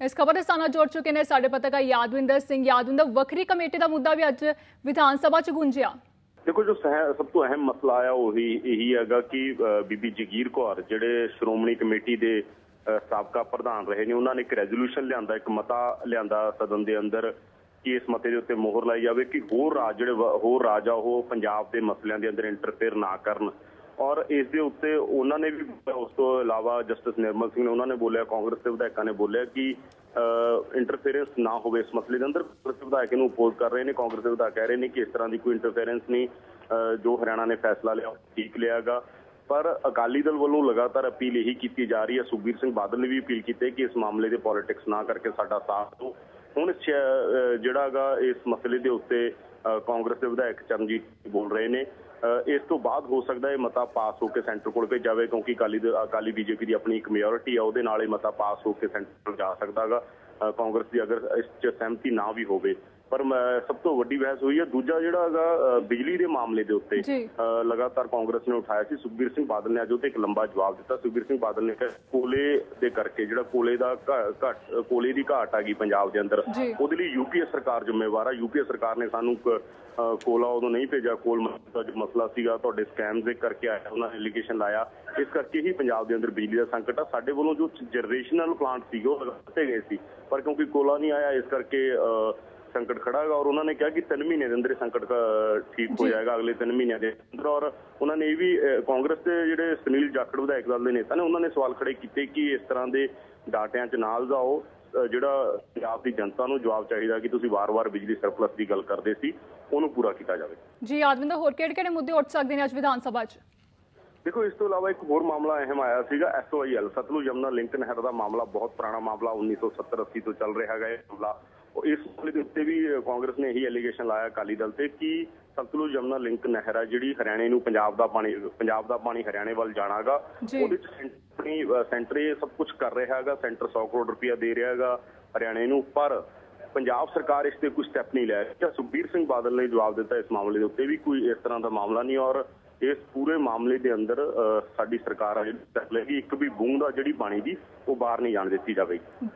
ਇਸ ਖਬਰ ਦੇ ਸਾਨਾ ਜੋੜ ਚੁੱਕੇ ਨੇ ਸਾਡੇ ਪੱਤਰਕਾਰ ਯਾਦਵਿੰਦਰ ਸਿੰਘ। ਯਾਦਵਿੰਦਰ, ਵੱਖਰੀ ਕਮੇਟੀ ਦਾ ਮੁੱਦਾ ਵੀ ਅੱਜ ਵਿਧਾਨ ਸਭਾ 'ਚ ਗੁੰਜਿਆ। ਦੇਖੋ, ਜੋ ਸਭ ਤੋਂ ਅਹਿਮ ਮਸਲਾ ਆ, ਉਹੀ, ਇਹੀ ਹੈਗਾ ਕਿ ਬੀਬੀ ਜਗੀਰ ਕੌਰ, ਜਿਹੜੇ ਸ਼੍ਰੋਮਣੀ ਕਮੇਟੀ ਦੇ ਸਾਬਕਾ ਪ੍ਰਧਾਨ ਰਹੇ ਨੇ, ਉਹਨਾਂ ਨੇ ਇੱਕ ਰੈਜ਼ੋਲੂਸ਼ਨ ਲਿਆਂਦਾ, ਇੱਕ ਮਤਾ ਲਿਆਂਦਾ ਸਦਨ ਦੇ ਅੰਦਰ ਕਿ ਇਸ ਮਤੇ ਦੇ ਉੱਤੇ ਮੋਹਰ ਲਾਈ ਜਾਵੇ ਕਿ ਹੋਰ ਰਾਜ ਜਿਹੜੇ ਹੋਰ ਰਾਜ ਆ ਉਹ ਪੰਜਾਬ ਦੇ ਮਸਲਿਆਂ ਦੇ ਅੰਦਰ ਇੰਟਰਫੇਅਰ ਨਾ ਕਰਨ। ਔਰ ਇਸ ਦੇ ਉੱਤੇ ਉਹਨਾਂ ਨੇ ਵੀ ਉਸ ਤੋਂ ਇਲਾਵਾ ਜਸਟਿਸ ਨਿਰਮਲ ਸਿੰਘ ਨੇ ਉਹਨਾਂ ਨੇ ਬੋਲਿਆ ਕਾਂਗਰਸ ਦੇ ਵਿਧਾਇਕਾਂ ਨੇ ਬੋਲਿਆ ਕਿ ਇੰਟਰਫੇਰੈਂਸ ਨਾ ਹੋਵੇ ਇਸ ਮਸਲੇ ਦੇ ਅੰਦਰ। ਕਾਂਗਰਸ ਦੇ ਵਿਧਾਇਕ ਨੂੰ ਅਪੋਜ਼ ਕਰ ਰਹੇ ਨੇ ਕਾਂਗਰਸ ਦੇ ਵਿਧਾਇਕ ਕਹਿ ਰਹੇ ਨੇ ਕਿ ਇਸ ਤਰ੍ਹਾਂ ਦੀ ਕੋਈ ਇੰਟਰਫੇਰੈਂਸ ਨਹੀਂ ਅਹ, ਜੋ ਹਰਿਆਣਾ ਨੇ ਫੈਸਲਾ ਲਿਆ ਉਹ ਠੀਕ ਲਿਆਗਾ। ਪਰ ਅਕਾਲੀ ਦਲ ਵੱਲੋਂ ਲਗਾਤਾਰ ਅਪੀਲ ਇਹੀ ਕੀਤੀ ਜਾ ਰਹੀ ਹੈ ਸੁਖਬੀਰ ਸਿੰਘ ਬਾਦਲ ਨੇ ਵੀ ਅਪੀਲ ਕੀਤੀ ਕਿ ਇਸ ਮਾਮਲੇ ਦੇ ਪੋਲਿਟਿਕਸ ਨਾ ਕਰਕੇ ਸਾਡਾ ਸਾਥ ਦਿਓ। ਹੁਣ ਸ਼- ਅਹ, ਜਿਹੜਾਗਾ ਇਸ ਮਸਲੇ ਦੇ ਉੱਤੇ ਅਹ, ਕਾਂਗਰਸ ਦੇ ਵਿਧਾਇਕ ਚਰਨਜੀਤ ਬੋਲ ਰਹੇ ਨੇ। ਅਹ, ਇਸ ਤੋਂ ਬਾਅਦ ਹੋ ਸਕਦਾ ਇਹ ਮਤਾ ਪਾਸ ਹੋ ਕੇ ਸੈਂਟਰ ਕੋਲ ਭੇਜ ਜਾਵੇ ਕਿਉਂਕਿ ਅਕਾਲੀ ਦ- ਅਕਾਲੀ ਬੀਜੇਪੀ ਦੀ ਆਪਣੀ ਇੱਕ ਮੈਜੋਰਿਟੀ ਆ ਉਹਦੇ ਨਾਲ ਇਹ ਮਤਾ ਪਾਸ ਹੋ ਕੇ ਸੈਂਟਰ ਕੋਲ ਜਾ ਸਕਦਾਗਾ ਅਹ, ਕਾਂਗਰਸ ਦੀ ਅਗਰ ਇਸ 'ਚ ਸਹਿਮਤੀ ਨਾ ਵੀ ਹੋਵੇ। ਪਰ ਸਭ ਤੋਂ ਵੱਡੀ ਬਹਿਸ ਹੋਈ ਹੈ ਦੂਜਾ ਜਿਹੜਾ ਹੈਗਾ ਬਿਜਲੀ ਦੇ ਮਾਮਲੇ ਦੇ ਉੱਤੇ ਲਗਾਤਾਰ ਕਾਂਗਰਸ ਨੇ ਉਠਾਇਆ ਸੀ। ਸੁਖਬੀਰ ਸਿੰਘ ਬਾਦਲ ਨੇ ਅੱਜ ਉਹਤੇ ਇੱਕ ਲੰਬਾ ਜਵਾਬ ਦਿੱਤਾ। ਸੁਖਬੀਰ ਸਿੰਘ ਬਾਦਲ ਨੇ ਕਿਹਾ ਕੋਲੇ ਦੇ ਕਰਕੇ ਜਿਹੜਾ ਕੋਲੇ ਦਾ ਘਟ ਕੋਲੇ ਦੀ ਘਾਟ ਆ ਗਈ ਪੰਜਾਬ ਦੇ ਅੰਦਰ। ਉਹਦੇ ਲਈ ਯੂਪੀਏ ਸਰਕਾਰ ਜ਼ਿੰਮੇਵਾਰ ਆ। ਯੂਪੀਏ ਸਰਕਾਰ ਨੇ ਸਾਨੂੰ ਕੋਲਾ ਉਦੋਂ ਨਹੀਂ ਭੇਜਿਆ। ਕੋਲ ਦਾ ਜੋ ਮਸਲਾ ਸੀਗਾ ਤੁਹਾਡੇ ਸਕੈਮ ਦੇ ਕਰਕੇ ਆਇਆ ਉਹਨਾਂ ਨੇ ਐਲੀਗੇਸ਼ਨ ਲਾਇਆ। ਇਸ ਕਰਕੇ ਹੀ ਪੰਜਾਬ ਦੇ ਅੰਦਰ ਬਿਜਲੀ ਦਾ ਸੰਕਟ ਆ। ਸਾਡੇ ਵੱਲੋਂ ਜੋ ਜਨਰੇਸ਼ਨਲ ਪਲਾਂਟ ਸੀਗੇ ਉਹ ਲਗਾਤੇ ਗਏ ਸੀ। ਪਰ ਕਿਉਂਕਿ ਕੋਲਾ ਨਹੀਂ ਆਇਆ ਇਸ ਕਰਕੇ ਸੰਕਟ ਖੜਾ ਹੈਗਾ ਔਰ ਉਹਨਾਂ ਨੇ ਕਿਹਾ ਕਿ 3 ਮਹੀਨੇ ਦੇ ਅੰਦਰ ਸੰਕਟ ਠੀਕ ਹੋ। ਜਾਏਗਾ ਅਗਲੇ 3 ਮਹੀਨਿਆਂ ਦੇ ਅੰਦਰ ਔਰ ਉਹਨਾਂ ਨੇ ਇਹ ਵੀ ਕਾਂਗਰਸ ਦੇ ਜਿਹੜੇ ਸੁਨੀਲ ਜਾਖੜ ਵਿਧਾਇਕ ਦਲ ਦੇ ਨੇਤਾ ਨੇ ਉਹਨਾਂ ਨੇ ਸਵਾਲ ਖੜੇ ਕੀਤੇ ਕਿ ਇਸ ਤਰ੍ਹਾਂ ਦੇ ਡਾਟਿਆਂ 'ਚ ਨਾਲ ਜਾਓ ਜਿਹੜਾ ਪੰਜਾਬ ਦੀ ਜਨਤਾ ਨੂੰ ਜਵਾਬ ਚਾਹੀਦਾ ਕਿ ਤੁਸੀਂ ਵਾਰ-ਵਾਰ ਬਿਜਲੀ ਸਰਪਲਸ ਦੀ ਗੱਲ ਕਰਦੇ ਸੀ ਉਹਨੂੰ ਪੂਰਾ ਕੀਤਾ ਜਾਵੇ ਜੀ ਯਾਦਵਿੰਦਰ ਹੋਰ ਕਿਹੜੇ ਕਿਹੜੇ ਮੁੱਦੇ ਉੱਠ ਸਕਦੇ ਨੇ ਅੱਜ ਵਿਧਾਨ ਸਭਾ 'ਚ ਦੇਖੋ ਇਸ ਤੋਂ ਇਲਾਵਾ ਇੱਕ ਹੋਰ ਮਾਮਲਾ ਅਹਿਮ ਆਇਆ ਸੀਗਾ ਐਸਓਆਈਐਲ ਸਤਲੁਜ ਯਮਨਾ ਲਿੰਕ ਨਹਿਰ ਦਾ ਮਾਮਲਾ ਬਹੁਤ ਪੁਰਾਣਾ ਮਾਮਲਾ 1970-80 ਤੋਂ ਚੱਲ ਰਿਹਾ ਹੈਗਾ ਇਹ ਮਾਮਲਾ। ਇਸ ਮਾਮਲੇ ਦੇ ਉੱਤੇ ਵੀ ਕਾਂਗਰਸ ਨੇ ਇਹੀ ਐਲੀਗੇਸ਼ਨ ਲਾਇਆ ਅਕਾਲੀ ਦਲ ਤੇ ਕਿ ਸਤਲੁਜ ਯਮਨਾ ਲਿੰਕ ਨਹਿਰ ਆ ਜਿਹੜੀ ਹਰਿਆਣੇ ਨੂੰ ਪੰਜਾਬ ਦਾ ਪਾਣੀ ਪੰਜਾਬ ਦਾ ਪਾਣੀ ਹਰਿਆਣੇ ਵੱਲ ਜਾਣਾਗਾ। ਉਹਦੇ ਚ ਸੈਂਟਰ ਸੈਂਟਰ ਸਭ ਕੁਝ ਕਰ ਰਿਹਾ ਹੈਗਾ ਸੈਂਟਰ 100 ਕਰੋੜ ਰੁਪਇਆ ਦੇ ਰਿਹਾ ਹੈਗਾ ਹਰਿਆਣੇ ਨੂੰ ਪਰ ਪੰਜਾਬ ਸਰਕਾਰ ਇਸ ਤੇ ਕੋਈ ਸਟੈਪ ਨਹੀਂ ਲੈ ਰਹੀ। ਸੁਖਬੀਰ ਸਿੰਘ ਬਾਦਲ ਨੇ ਜਵਾਬ ਦਿੱਤਾ ਇਸ ਮਾਮਲੇ ਦੇ ਉੱਤੇ ਵੀ ਕੋਈ ਇਸ ਤਰ੍ਹਾਂ ਦਾ ਮਾਮਲਾ ਨਹੀਂ ਔਰ ਇਸ ਪੂਰੇ ਮਾਮਲੇ ਦੇ ਅੰਦਰ ਅਹ, ਸਾਡੀ ਸਰਕਾਰ ਆ ਜਿਹੜੀ ਇੱਕ ਵੀ ਬੂੰਦ ਆ ਜਿਹੜੀ ਪਾਣੀ ਦੀ ਉਹ ਬਾਹਰ ਨਹੀਂ ਜਾਣ ਦਿੱਤੀ ਜਾਵੇਗੀ